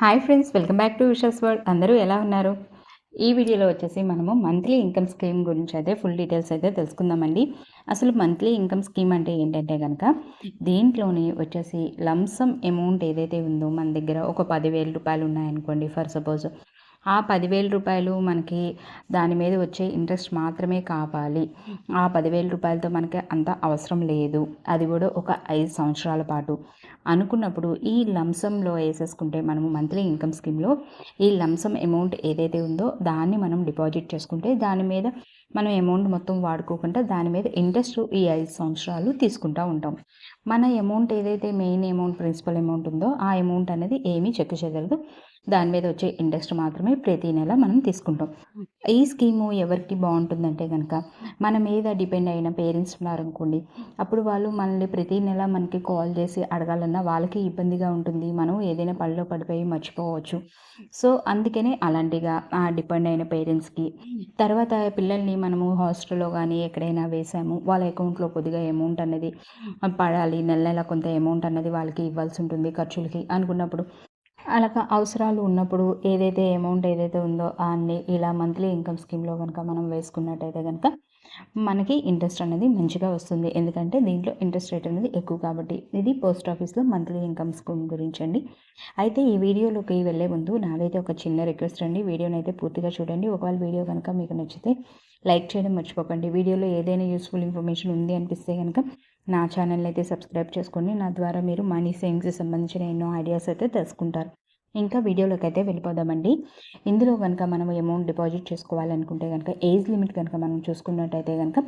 Hi friends welcome back to wishes world. అందరూ ఎలా ఉన్నారు? ఈ వీడియోలో వచ్చేసి మనము మంత్లీ ఇన్కమ్ స్కీమ్ గురించి అయితే ఫుల్ డీటెయిల్స్ అయితే తెలుసుకుందామండి. అసలు మంత్లీ ఇన్కమ్ స్కీమ్ అంటే ఏంటంటే కనుక దీంట్లోని వచ్చేసి లంసమ్ అమౌంట్ ఏదైతే ఉందో మన దగ్గర ఒక పదివేల రూపాయలు ఉన్నాయనుకోండి. ఫర్ సపోజ్ ఆ పదివేల రూపాయలు మనకి దాని మీద వచ్చే ఇంట్రెస్ట్ మాత్రమే కావాలి. ఆ పదివేల రూపాయలతో మనకి అంత అవసరం లేదు. అది కూడా ఒక ఐదు సంవత్సరాల పాటు. అనుకున్నప్పుడు ఈ లంసంలో వేసేసుకుంటే మనము మంత్లీ ఇన్కమ్ స్కీమ్లో ఈ లంసం అమౌంట్ ఏదైతే ఉందో దాన్ని మనం డిపాజిట్ చేసుకుంటే దాని మీద మనం అమౌంట్ మొత్తం వాడుకోకుండా దాని మీద ఇంట్రెస్ట్ ఈ ఐదు సంవత్సరాలు తీసుకుంటూ ఉంటాం. మన అమౌంట్ ఏదైతే మెయిన్ అమౌంట్ ప్రిన్సిపల్ అమౌంట్ ఉందో ఆ అమౌంట్ అనేది ఏమీ చెక్ చేయగలదు. దాని మీద వచ్చే ఇంట్రెస్ట్ మాత్రమే ప్రతి నెల మనం తీసుకుంటాం. ఈ స్కీము ఎవరికి బాగుంటుందంటే కనుక మన మీద డిపెండ్ అయిన పేరెంట్స్ ఉన్నారనుకోండి అప్పుడు వాళ్ళు మనల్ని ప్రతి నెల మనకి కాల్ చేసి అడగాలన్నా వాళ్ళకి ఇబ్బందిగా ఉంటుంది. మనం ఏదైనా పనిలో పడిపోయి మర్చిపోవచ్చు. సో అందుకనే అలాంటిగా ఆ డిపెండ్ అయిన పేరెంట్స్కి తర్వాత పిల్లల్ని మనము హాస్టల్లో కానీ ఎక్కడైనా వేసాము వాళ్ళ అకౌంట్లో కొద్దిగా అమౌంట్ అనేది పడాలి. నెల నెల కొంత అమౌంట్ అనేది వాళ్ళకి ఇవ్వాల్సి ఉంటుంది ఖర్చులకి అనుకున్నప్పుడు. అలాగా అవసరాలు ఉన్నప్పుడు ఏదైతే అమౌంట్ ఏదైతే ఉందో అన్ని ఇలా మంత్లీ ఇన్కమ్ స్కీమ్లో కనుక మనం వేసుకున్నట్టయితే కనుక మనకి ఇంట్రెస్ట్ అనేది మంచిగా వస్తుంది. ఎందుకంటే దీంట్లో ఇంట్రెస్ట్ రేట్ అనేది ఎక్కువ కాబట్టి ఇది పోస్ట్ ఆఫీస్లో మంత్లీ ఇన్కమ్ స్కీమ్ గురించి అండి. అయితే ఈ వీడియోలోకి వెళ్ళే ముందు నాదైతే ఒక చిన్న రిక్వెస్ట్ అండి. వీడియోని అయితే పూర్తిగా చూడండి. ఒకవేళ వీడియో కనుక మీకు నచ్చితే లైక్ చేయడం మర్చిపోకండి. వీడియోలో ఏదైనా యూస్ఫుల్ ఇన్ఫర్మేషన్ ఉంది అనిపిస్తే కనుక నా ఛానల్ అయితే సబ్స్క్రైబ్ చేసుకోండి నా ద్వారా మీరు మనీ సేవింగ్స్కి సంబంధించిన ఎన్నో ఐడియాస్ అయితే తెలుసుకుంటారు. ఇంకా వీడియోలోకి అయితే వెళ్ళిపోదామండి. ఇందులో కనుక మనం అమౌంట్ డిపాజిట్ చేసుకోవాలనుకుంటే కనుక ఏజ్ లిమిట్ కనుక మనం చూసుకున్నట్టయితే కనుక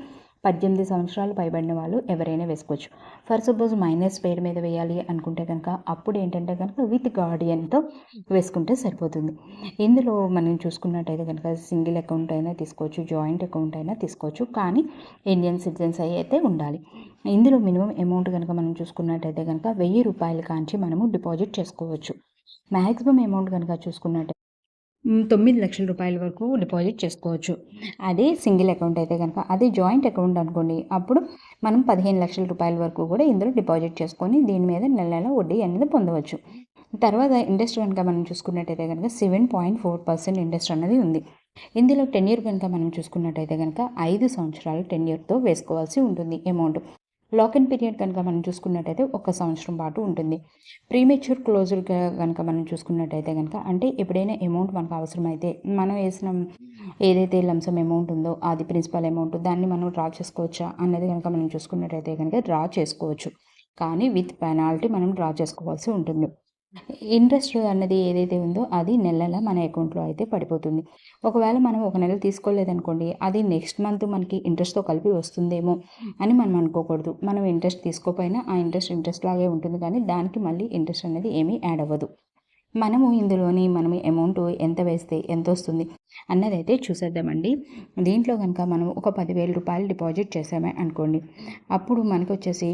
పద్దెనిమిది సంవత్సరాలు పైబడిన వాళ్ళు ఎవరైనా వేసుకోవచ్చు. ఫర్ సపోజ్ మైనస్ పేరు మీద వేయాలి అనుకుంటే కనుక అప్పుడు ఏంటంటే కనుక విత్ గార్డియన్తో వేసుకుంటే సరిపోతుంది. ఇందులో మనం చూసుకున్నట్టయితే కనుక సింగిల్ అకౌంట్ అయినా తీసుకోవచ్చు జాయింట్ అకౌంట్ అయినా తీసుకోవచ్చు కానీ ఇండియన్ సిటిజన్స్ అయ్యి అయితే ఉండాలి. ఇందులో మినిమం అమౌంట్ కనుక మనం చూసుకున్నట్టయితే కనుక వెయ్యి రూపాయల కాంచి మనము డిపాజిట్ చేసుకోవచ్చు. మ్యాక్సిమం అమౌంట్ కనుక చూసుకున్నట్టు తొమ్మిది లక్షల రూపాయల వరకు డిపాజిట్ చేసుకోవచ్చు. అదే సింగిల్ అకౌంట్ అయితే కనుక అదే జాయింట్ అకౌంట్ అనుకోండి అప్పుడు మనం పదిహేను లక్షల రూపాయల వరకు కూడా ఇందులో డిపాజిట్ చేసుకొని దీని మీద నెల నెల వడ్డీ అనేది పొందవచ్చు. తర్వాత ఇంట్రెస్ట్ కనుక మనం చూసుకున్నట్టయితే కనుక seven point four percent interest అనేది ఉంది. ఇందులో టెన్ ఇయర్ కనుక మనం చూసుకున్నట్టయితే కనుక ఐదు సంవత్సరాలు టెన్ ఇయర్తో వేసుకోవాల్సి ఉంటుంది అమౌంట్. లాక్ ఇన్ పీరియడ్ కనుక మనం చూసుకున్నట్టయితే ఒక సంవత్సరం పాటు ఉంటుంది. ప్రీమెచ్యూర్ క్లోజర్ కనుక మనం చూసుకున్నట్టయితే కనుక అంటే ఎప్పుడైనా అమౌంట్ మనకు అవసరమైతే మనం వేసిన ఏదైతే లంసం అమౌంట్ ఉందో అది ప్రిన్సిపల్ అమౌంట్ దాన్ని మనం డ్రా చేసుకోవచ్చా అన్నది కనుక మనం చూసుకున్నట్టయితే కనుక డ్రా చేసుకోవచ్చు. కానీ విత్ పెనాల్టీ మనం డ్రా చేసుకోవాల్సి ఉంటుంది. ఇంట్రెస్ట్ అన్నది ఏదైతే ఉందో అది నెలల మన అకౌంట్లో అయితే పడిపోతుంది. ఒకవేళ మనం ఒక నెల తీసుకోలేదనుకోండి అది నెక్స్ట్ మంత్ మనకి ఇంట్రెస్ట్తో కలిపి వస్తుందేమో అని మనం అనుకోకూడదు. మనం ఇంట్రెస్ట్ తీసుకోకపోయినా ఆ ఇంట్రెస్ట్ ఇంట్రెస్ట్ లాగే ఉంటుంది కానీ దానికి మళ్ళీ ఇంట్రెస్ట్ అనేది ఏమీ యాడ్ అవ్వదు. మనము ఇందులోని మనం అమౌంట్ ఎంత వేస్తే ఎంత వస్తుంది అన్నది అయితే చూసేద్దామండి. దీంట్లో కనుక మనం ఒక పదివేల రూపాయలు డిపాజిట్ చేసామే అనుకోండి. అప్పుడు మనకు వచ్చేసి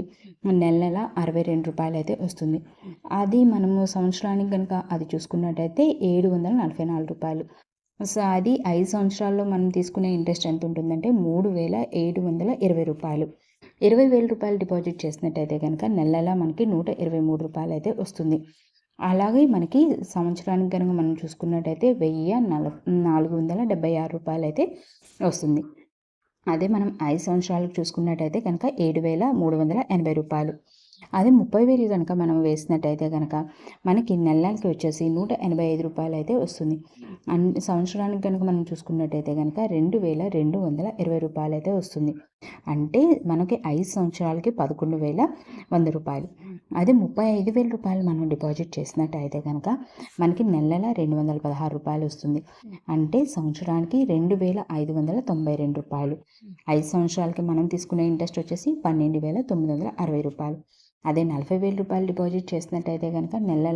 నెల నెల అరవై రెండు రూపాయలు అయితే వస్తుంది. అది మనము సంవత్సరానికి కనుక అది చూసుకున్నట్టయితే ఏడు వందల నలభై నాలుగు రూపాయలు. సో అది ఐదు సంవత్సరాల్లో మనం తీసుకునే ఇంట్రెస్ట్ ఎంత ఉంటుందంటే మూడు వేల ఏడు వందల ఇరవై రూపాయలు. ఇరవై వేల రూపాయలు డిపాజిట్ చేసినట్టయితే కనుక నెల నెల మనకి నూట ఇరవై మూడు రూపాయలు అయితే వస్తుంది. అలాగే మనకి సంవత్సరానికి కనుక మనం చూసుకున్నట్టయితే వెయ్యి నల నాలుగు వందల డెబ్బై ఆరు రూపాయలు అయితే వస్తుంది. అదే మనం ఐదు సంవత్సరాలకు చూసుకున్నట్టయితే కనుక ఏడు వేల మూడు వందల ఎనభై రూపాయలు. అదే ముప్పై వేలు కనుక మనం వేసినట్టయితే కనుక మనకి నెలకి వచ్చేసి నూట ఎనభై ఐదు రూపాయలు అయితే వస్తుంది. అన్ని సంవత్సరానికి కనుక మనం చూసుకున్నట్టయితే కనుక రెండు వేల రెండు వందల ఇరవై రూపాయలు అయితే వస్తుంది. అంటే మనకి ఐదు సంవత్సరాలకి పదకొండు వేల వంద రూపాయలు. అదే ముప్పై ఐదు వేల రూపాయలు మనం డిపాజిట్ చేసినట్టయితే కనుక మనకి నెల నెల రెండు వందల పదహారు రూపాయలు వస్తుంది. అంటే సంవత్సరానికి రెండు వేల ఐదు వందల తొంభై రెండు రూపాయలు. ఐదు సంవత్సరాలకి మనం తీసుకునే ఇంట్రెస్ట్ వచ్చేసి పన్నెండు వేల తొమ్మిది వందల అరవై రూపాయలు. అదే నలభై వేల రూపాయలు డిపాజిట్ చేసినట్టయితే కనుక నెల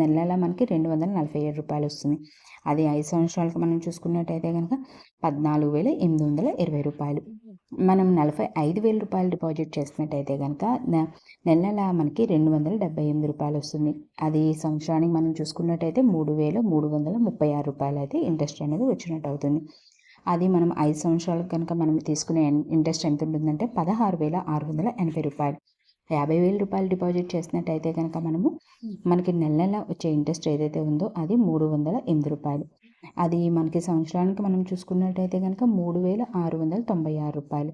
నెలల మనకి రెండు వందల నలభై ఏడు రూపాయలు వస్తుంది. అదే ఐదు సంవత్సరాలకు మనం చూసుకున్నట్టయితే కనుక పద్నాలుగు వేల ఎనిమిది వందల ఇరవై రూపాయలు. మనం నలభై ఐదు వేల రూపాయలు డిపాజిట్ చేసినట్టయితే కనుక నెల నెల మనకి రెండు వందల డెబ్బై ఎనిమిది రూపాయలు వస్తుంది. అది సంవత్సరానికి మనం చూసుకున్నట్టయితే మూడు వేల మూడు వందల ముప్పై ఆరు రూపాయలు అయితే ఇంట్రెస్ట్ అనేది వచ్చినట్టు అవుతుంది. అది మనం ఐదు సంవత్సరాలకు కనుక మనం తీసుకునే ఇంట్రెస్ట్ ఎంత ఉంటుందంటే పదహారు వేల ఆరు వందల ఎనభై రూపాయలు. యాభై వేల రూపాయలు డిపాజిట్ చేసినట్టయితే కనుక మనము మనకి నెల నెల వచ్చే ఇంట్రెస్ట్ ఏదైతే ఉందో అది మూడు వందల ఎనిమిది రూపాయలు. అది మనకి సంవత్సరానికి మనం చూసుకున్నట్టయితే కనుక మూడు వేల ఆరు వందల తొంభై ఆరు రూపాయలు.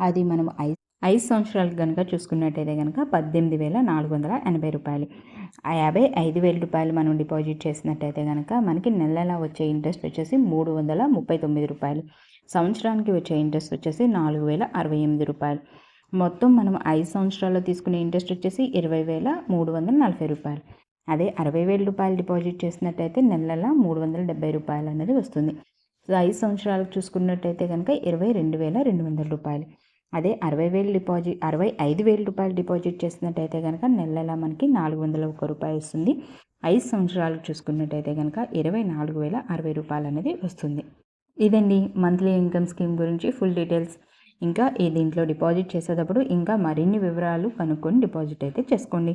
అది మనం ఐదు ఐదు సంవత్సరాలకు కనుక చూసుకున్నట్టయితే కనుక పద్దెనిమిది వేల నాలుగు వందల ఎనభై రూపాయలు. ఆ యాభై ఐదు వేల రూపాయలు మనం డిపాజిట్ చేసినట్టయితే కనుక మనకి నెల నెల వచ్చే ఇంట్రెస్ట్ వచ్చేసి మూడు వందల ముప్పై తొమ్మిది రూపాయలు. సంవత్సరానికి వచ్చే ఇంట్రెస్ట్ వచ్చేసి నాలుగు వేల అరవై ఎనిమిది రూపాయలు. మొత్తం మనం ఐదు సంవత్సరాల్లో తీసుకునే ఇంట్రెస్ట్ వచ్చేసి ఇరవై వేల మూడు వందల నలభై రూపాయలు. అదే అరవై వేల రూపాయలు డిపాజిట్ చేసినట్టయితే నెలల మూడు వందల డెబ్బై రూపాయలు అనేది వస్తుంది. సో ఐదు సంవత్సరాలకు చూసుకున్నట్టయితే కనుక ఇరవై రెండు వేల రెండు వందల రూపాయలు. అదే అరవై వేలు డిపాజిట్ అరవై ఐదు వేల రూపాయలు డిపాజిట్ చేసినట్టయితే కనుక నెలల మనకి నాలుగు వందల ఒక రూపాయి వస్తుంది. ఐదు సంవత్సరాలు చూసుకున్నట్టయితే కనుక ఇరవై నాలుగు వేల అరవై రూపాయలు అనేది వస్తుంది. ఇదండి మంత్లీ ఇన్కమ్ స్కీమ్ గురించి ఫుల్ డీటెయిల్స్. ఇంకా ఈ దీంట్లో డిపాజిట్ చేసేటప్పుడు ఇంకా మరిన్ని వివరాలు కనుక్కొని డిపాజిట్ అయితే చేసుకోండి.